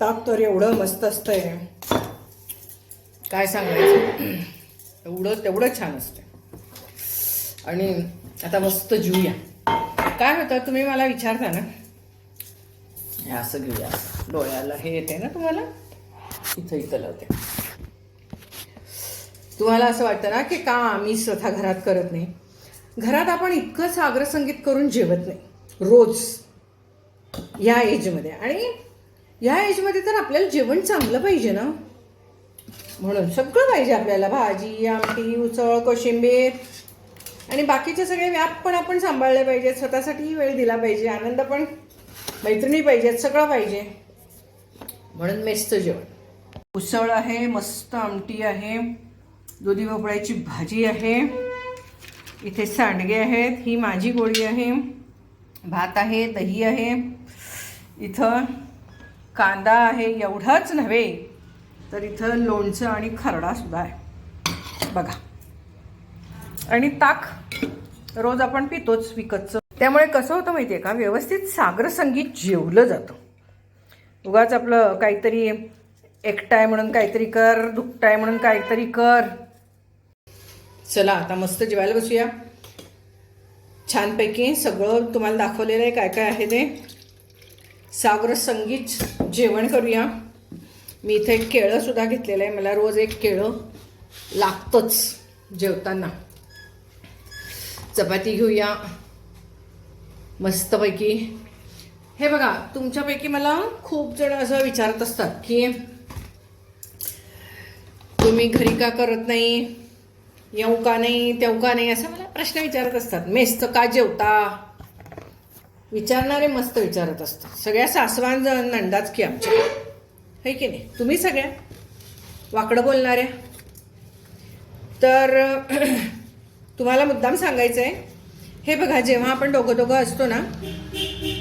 ताक तर एवढं मस्त असतंय. काय सांगायचं? एवढं तेवढं छान असतं आणि आता मस्त जिऊया काय होतं तुम्ही मला विचारता ना? हे असं घेऊया. डोळ्याला हे येते ना तुम्हाला? इथं इथं लावते. तुम्हाला असं वाटतं ना की का आम्ही स्वतः घरात करत नाही? घरात आपण इतकं सागरसंगीत करून जेवत नाही. रोज. या एजमध्ये आणि ह्या एजमध्ये तर आपल्याला जेवण चांगलं पाहिजे ना? म्हणून सगळं पाहिजे आपल्याला. भाजी आमटी उसळ कोशिंबीर. आणि बाकीचे सगळे व्याप पण आपण सांभाळले पाहिजेत. स्वतःसाठीही वेळ दिला पाहिजे. आनंद पण मैत्रिणी पाहिजेत. सगळं पाहिजे. म्हणून मेसचं जेवण. उसळ आहे मस्त आमटी आहे. दुधी भोपळ्याची भाजी आहे. इथे सांडगे आहेत. ही माझी गोळी आहे. भात आहे दही आहे. इथं कांदा आहे एवढाच नव्हे तर इथं लोणचं आणि खरडासुद्धा आहे. बघा. आणि ताक रोज आपण पितोच विकतचं. त्यामुळे कसं होतं माहिती आहे का? व्यवस्थित सागर संगीत जेवलं जातं. उगाच आपलं काहीतरी एकटाय म्हणून काहीतरी कर दुखटाय म्हणून काहीतरी कर. चला आता मस्त जेवायला बसूया. छानपैकी सगळं तुम्हाला दाखवलेलं आहे काय काय आहे ते. सागर संगीत जेवण करूया. मी इथे एक केळंसुद्धा घेतलेलं आहे. मला रोज एक केळं लागतंच जेवताना. चपाती घेऊया. मस्तपैकी. हे बघा तुमच्यापैकी मला खूप जण असं विचारत असतात की तुम्ही घरी का करत नाही? येऊ का नाही? तेव का नाही? असं मला प्रश्न विचारत असतात. मेसचं का जेवता? विचारणारे मस्त विचारत असतात. सगळ्या सासवान अंदाज की आमच्या. है की नाही? तुम्ही सगळ्या? वाकडं बोलणाऱ्या? तर तुम्हाला मुद्दाम सांगायचं आहे हे बघा जेव्हा आपण दोघं दोघं असतो ना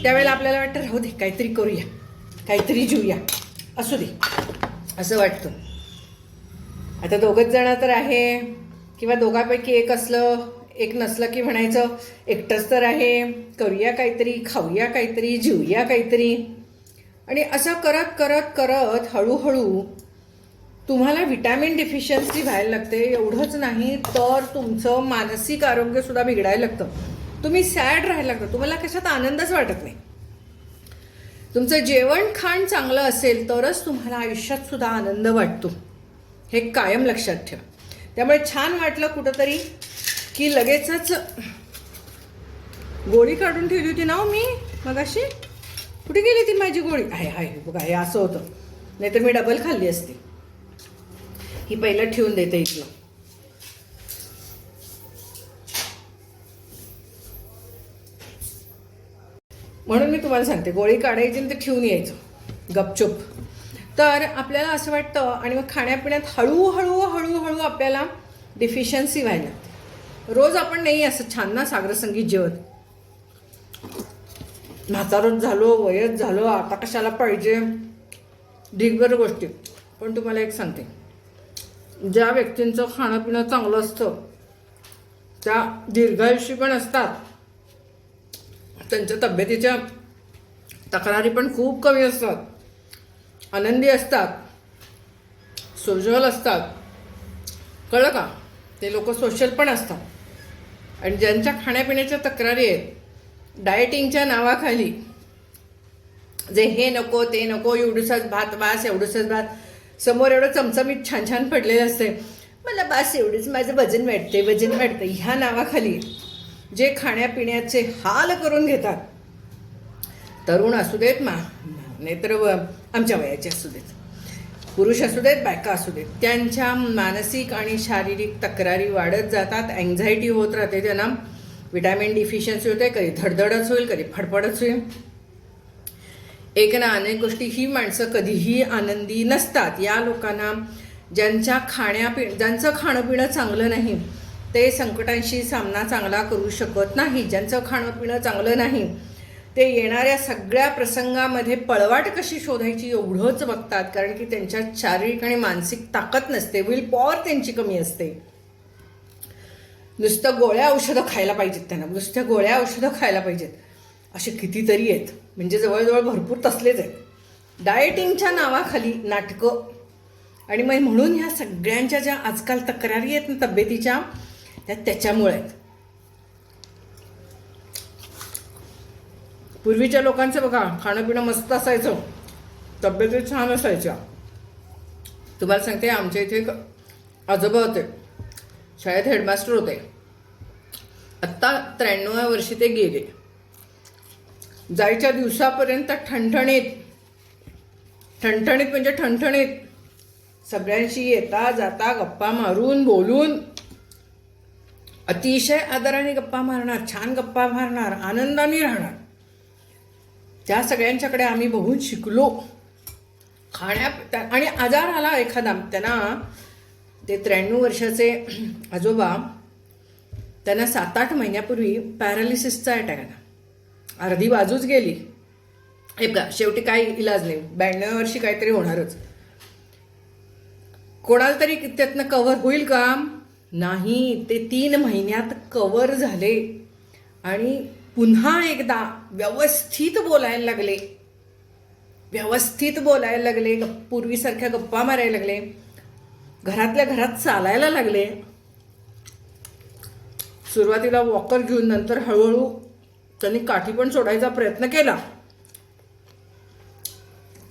त्यावेळेला आपल्याला वाटतं राहू दे काहीतरी करूया काहीतरी जिऊया. असू दे. असं वाटतं. आता दोघंच जण तर आहे किंवा दोघांपैकी एक असलं एक नसलं की म्हणायचं एकटंच तर आहे करूया काहीतरी खाऊया काहीतरी जिवूया काहीतरी. आणि असं करत करत करत हळूहळू तुम्हाला विटॅमिन डिफिशियन्सी व्हायला लागते. एवढंच नाही तर तुमचं मानसिक आरोग्यसुद्धा बिघडायला लागतं. तुम्ही सॅड राहायला लागतं. तुम्हाला कशात आनंदच वाटत नाही. तुमचं जेवण खाण चांगलं असेल तरच तुम्हाला आयुष्यात सुद्धा आनंद वाटतो. हे कायम लक्षात ठेवा. त्यामुळे छान वाटलं कुठंतरी की लगेचच गोळी काढून ठेवली होती ना हो मी मग अशी कुठे गेली ती माझी गोळी? आहे आहे बघा हे असं होतं. नाहीतर मी डबल खाल्ली असती. ही पहिलं ठेवून देते इथलं. म्हणून मी तुम्हाला सांगते गोळी काढायची आणि ते ठेवून यायचं. गपचूप. तर आपल्याला असं वाटतं आणि मग खाण्यापिण्यात हळूहळू हळूहळू आपल्याला डिफिशियन्सी व्हायला रोज आपण नाही असं छान ना सागरसंगीत जेवत. म्हातारच झालो वयच झालो आता कशाला पाहिजे? ढिगभर गोष्टी. पण तुम्हाला एक सांगते. ज्या व्यक्तींचं खाणं पिणं चांगलं असतं त्या दीर्घायुषी पण असतात. त्यांच्या तब्येतीच्या तक्रारी पण खूप कमी असतात. आनंदी असतात. सोशल असतात. कळलं का? ते लोक सोशल पण असतात. आणि ज्यांच्या खाण्यापिण्याच्या तक्रारी आहेत डायटिंगच्या नावाखाली जे हे नको ते नको एवढूसाच भात बास एवढूसाच भात समोर एवढं चमचमीत छान छान पडलेलं असते मला बास एवढंच माझं वजन वाढते वजन वाढतं ह्या नावाखाली जे खाण्यापिण्याचे हाल करून घेतात तरुण असू देत मा नाहीतर व- आमच्या वयाचे असू देत. पुरुष असू देत बायका असू देत त्यांच्या मानसिक आणि शारीरिक तक्रारी वाढत जातात अँझायटी होत राहते त्यांना. विटॅमिन डिफिशियन्सी होते कधी धडधडच होईल कधी फडफडच होईल. एक ना अनेक गोष्टी ही माणसं कधीही आनंदी नसतात. या लोकांना ज्यांच्या खाण्यापि ज्यांचं खाणं पिणं चांगलं नाही ते संकटांशी सामना चांगला करू शकत नाही. ज्यांचं खाणं पिणं चांगलं नाही ते येणाऱ्या सगळ्या प्रसंगामध्ये पळवाट कशी शोधायची एवढंच बघतात कारण की त्यांच्यात शारीरिक आणि मानसिक ताकद नसते विल पॉवर त्यांची कमी असते. नुसतं गोळ्या औषधं खायला पाहिजेत त्यांना नुसत्या गोळ्या औषधं खायला पाहिजेत. असे कितीतरी आहेत म्हणजे जवळजवळ भरपूर तसलेच आहेत. डाएटिंगच्या नावाखाली नाटकं. आणि मग म्हणून ह्या सगळ्यांच्या ज्या आजकाल तक्रारी आहेत ना तब्येतीच्या त्या त्याच्यामुळे आहेत. पूर्वीच्या लोकांचं बघा खाणं पिणं मस्त असायचं. तब्येती छान असायच्या. तुम्हाला सांगते आमच्या इथे एक आजोबा होते. शाळेत हेडमास्टर होते. आत्ता त्र्याण्णव्या वर्षी ते गेले. जायच्या दिवसापर्यंत ठणठणीत ठणठणीत म्हणजे ठणठणीत. सगळ्यांशी येता जाता गप्पा मारून बोलून. अतिशय आदराने गप्पा मारणार छान गप्पा मारणार आनंदाने राहणार. त्या सगळ्यांच्याकडे आम्ही बघून शिकलो. खाण्या त्या- आणि आजार आला एखादा. त्यांना ते त्र्याण्णव वर्षाचे आजोबा त्यांना सात आठ महिन्यापूर्वी पॅरालिसिसचा अटॅक आला. अर्धी बाजूच गेली. हे का शेवटी काही इलाज नाही. ब्याण्णव वर्षी काहीतरी होणारच. कोणाला तरी त्यातनं कव्हर होईल का? नाही. ते तीन महिन्यात कव्हर झाले. आणि पुन्हा एकदा व्यवस्थित बोलायला लागले. व्यवस्थित बोलायला लागले. पूर्वीसारख्या गप्पा मारायला लागले. घरातल्या घरात चालायला लागले. सुरुवातीला वॉकर घेऊन नंतर हळूहळू त्यांनी काठी पण सोडायचा प्रयत्न केला.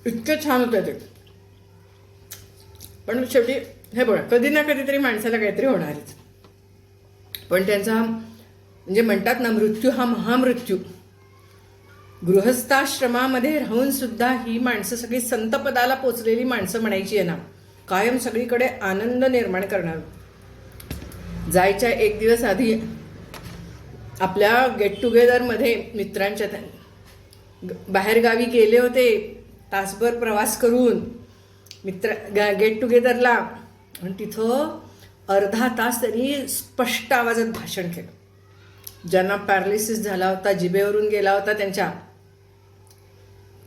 इतके छान होते ते. पण शेवटी हे बघा कधी ना कधीतरी माणसाला काहीतरी होणारच. पण त्यांचा म्हणजे म्हणतात ना मृत्यू हा महामृत्यू. गृहस्थाश्रमामध्ये राहून सुद्धा ही माणसं सगळी संतपदाला पोचलेली माणसं म्हणायची आहे ना कायम सगळीकडे आनंद निर्माण करणार. जायच्या एक दिवस आधी आपल्या गेट टुगेदरमध्ये मित्रांच्या बाहेरगावी गेले होते तासभर प्रवास करून मित्र गेट टुगेदरला आणि तिथं अर्धा तास त्यांनी स्पष्ट आवाजात भाषण केलं. ज्यांना पॅरालिसिस झाला होता जिबेवरून गेला होता त्यांच्या.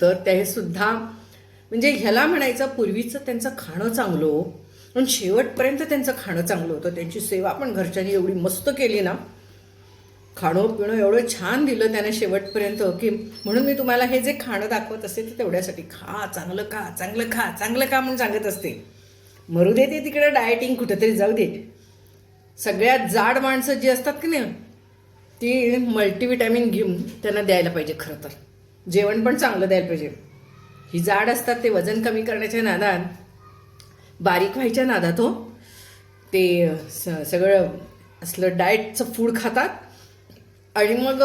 तर ते सुद्धा म्हणजे ह्याला म्हणायचं पूर्वीचं त्यांचं खाणं चांगलं हो. पण शेवटपर्यंत त्यांचं खाणं चांगलं होतं. त्यांची सेवा पण घरच्यांनी एवढी मस्त केली ना. खाणं पिणं एवढं छान दिलं त्याने शेवटपर्यंत की म्हणून मी तुम्हाला हे जे खाणं दाखवत असते ते तेवढ्यासाठी खा चांगलं खा चांगलं खा चांगलं खा म्हणून सांगत असते. मरू दे ते तिकडे डायटिंग कुठेतरी जाऊ दे. सगळ्यात जाड माणसं जी असतात की नाही ती मल्टीविटॅमिन घेऊन त्यांना द्यायला पाहिजे खरं तर. जेवण पण चांगलं द्यायला पाहिजे. ही जाड असतात ते वजन कमी करण्याच्या नादात बारीक व्हायच्या नादात हो. ते स- सगळं असलं डाएटचं फूड खातात आणि मग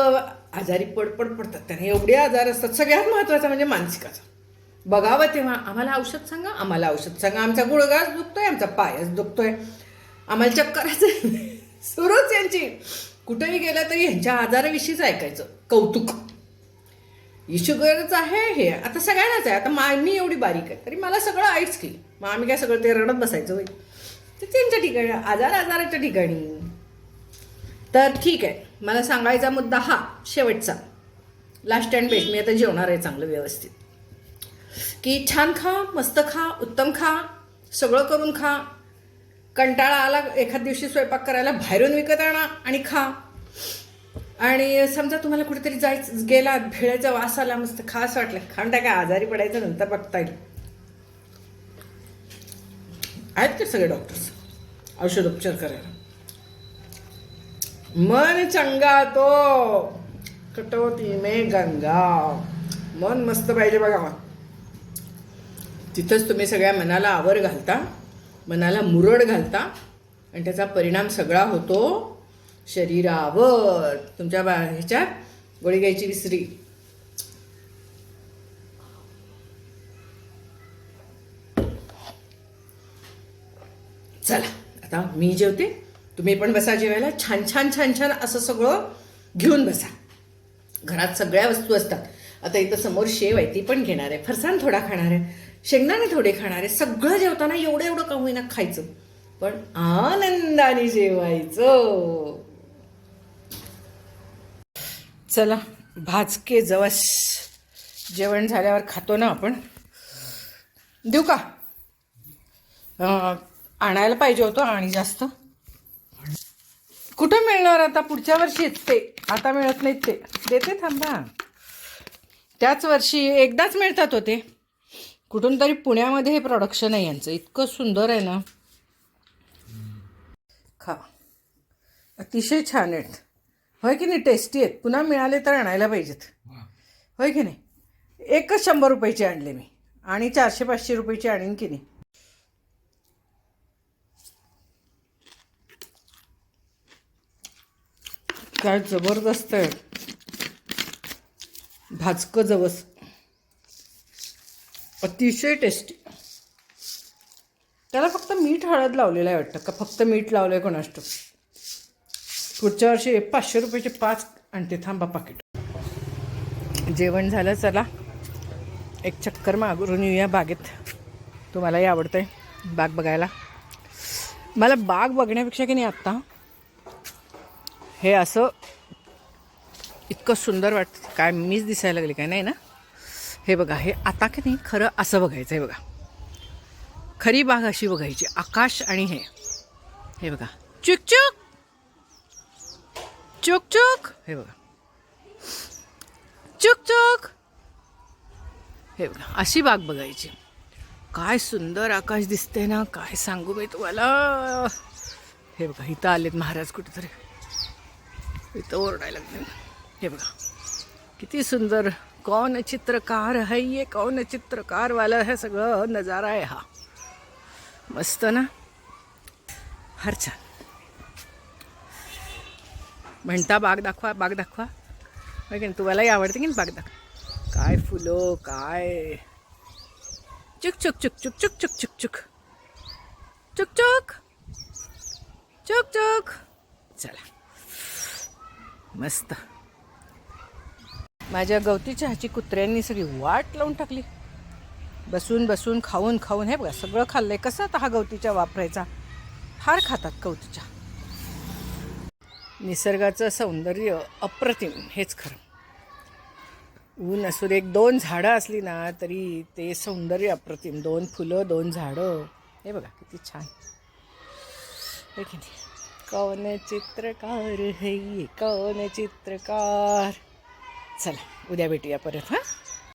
आजारी पडपड पडतात. त्यांना एवढे आजार असतात सगळ्यात महत्त्वाचा म्हणजे मानसिकाचा. बघावं तेव्हा आम्हाला औषध सांगा आम्हाला औषध सांगा. आमचा गुडघाच दुखतोय आमचा पायच दुखतोय. आम्हाला चक्करच सुरूच यांची. कुठेही गेलं तरी ह्यांच्या आजाराविषयीच ऐकायचं. कौतुक. इशुगरच शुगरच आहे हे आता सगळ्यांनाच आहे. आता मा मी एवढी बारीक आहे. तरी मला सगळं आईच की. मग आम्ही काय सगळं ते रडत बसायचं होईल तर त्यांच्या ठिकाणी आजार आजाराच्या ठिकाणी. तर ठीक आहे. मला सांगायचा मुद्दा हा शेवटचा. लास्ट अँड बेस्ट मी आता जेवणार आहे चांगलं व्यवस्थित. की छान खा मस्त खा उत्तम खा सगळं करून खा. कंटाळा आला एखाद दिवशी स्वयंपाक करायला बाहेरून विकत आणा आणि खा. आणि समजा तुम्हाला कुठेतरी जायचं गेला भेळेचा वास आला मस्त खास वाटलं. खाऊन टाका आजारी पडायचं नंतर बघता येईल. आहेत ते सगळे डॉक्टर्स औषधोपचार करायला. मन चंगा तो. कटोती मे गंगा. मन मस्त पाहिजे बघा. तिथंच तुम्ही सगळ्या मनाला आवर घालता. मनाला मुरड घालता आणि त्याचा परिणाम सगळा होतो शरीरावर. तुमच्या बा ह्याच्यात गोळी घ्यायची विसरी. चला आता मी जेवते. तुम्ही पण बसा जेवायला. छान छान छान छान असं सगळं घेऊन बसा. घरात सगळ्या वस्तू असतात. आता इथं समोर शेव आहे ती पण घेणार आहे. फरसाण थोडा खाणार आहे. शेंगदाणे थोडे खाणारे सगळं जेवताना एवढं एवढं का होईना खायचं. पण आनंदाने जेवायचं. चला भाजके जवस. जेवण झाल्यावर खातो ना आपण. देऊ का? आणायला पाहिजे होतं आणि जास्त. कुठं मिळणार आता? पुढच्या वर्षीच ते. आता मिळत नाहीत ते. देते थांबा. त्याच वर्षी एकदाच मिळतात होते. कुठून तरी पुण्यामध्ये हे प्रोडक्शन आहे यांचं. इतकं सुंदर आहे ना. खा. अतिशय छान आहेत. होय की नाही? टेस्टी आहेत. पुन्हा मिळाले तर आणायला पाहिजेत. होय की नाही? एकच शंभर रुपयाचे आणले मी. आणि चारशे पाचशे रुपयाची आणीन की नाही? काय जबरदस्त आहे. भाजकं जवस. अतिशय टेस्टी. त्याला फक्त मीठ हळद लावलेलं आहे वाटतं का? फक्त मीठ लावलं आहे कोणाष्ट पुढच्या वर्षी पाचशे रुपयाचे पाच आणते थांबा पाकिट जेवण झालं चला. एक चक्कर मागून येऊया बागेत. तुम्हालाही आवडतं आहे बाग बघायला. मला बाग बघण्यापेक्षा की नाही आत्ता हे असं इतकं सुंदर वाटतं. काय मीच दिसायला लागली काय? नाही ना? हे बघा हे आता की नाही खरं असं बघायचं आहे बघा. खरी बाग अशी बघायची आकाश आणि हे. हे बघा. चुक चुक! चुक चुक! हे बघा. चुक चुक! हे बघा अशी बाग बघायची. काय सुंदर आकाश दिसते ना काय सांगू मी तुम्हाला? हे बघा इथं आलेत महाराज कुठेतरी. इथं ओरडायला लागले. हे बघा. किती सुंदर कौन चित्रकार है ये? कौन चित्रकार वाला है सगळं नजारा आहे हा. मस्त ना? फार छान. म्हणता बाग दाखवा बाग दाखवा. की तुम्हालाही आवडते की बाग दाखवा? काय फुलं काय? चुक चुक चुक चुक चुक चुक चुक चुक. चुक चुक. चुक चुक. चला. मस्त. माझ्या गवती चहाची कुत्र्यांनी सगळी वाट लावून टाकली. बसून बसून खाऊन खाऊन हे बघा सगळं खाल्लंय. कसं आता हा गवतीच्या वापरायचा? फार खातात गवतीच्या. निसर्गाचं सौंदर्य अप्रतिम हेच खरं. ऊन असू दे एक दोन झाडं असली ना तरी ते सौंदर्य अप्रतिम. दोन फुलं दोन झाडं. हे बघा किती छान. कौन चित्रकार है कौन चित्रकार? चला उद्या भेटूया परत हां?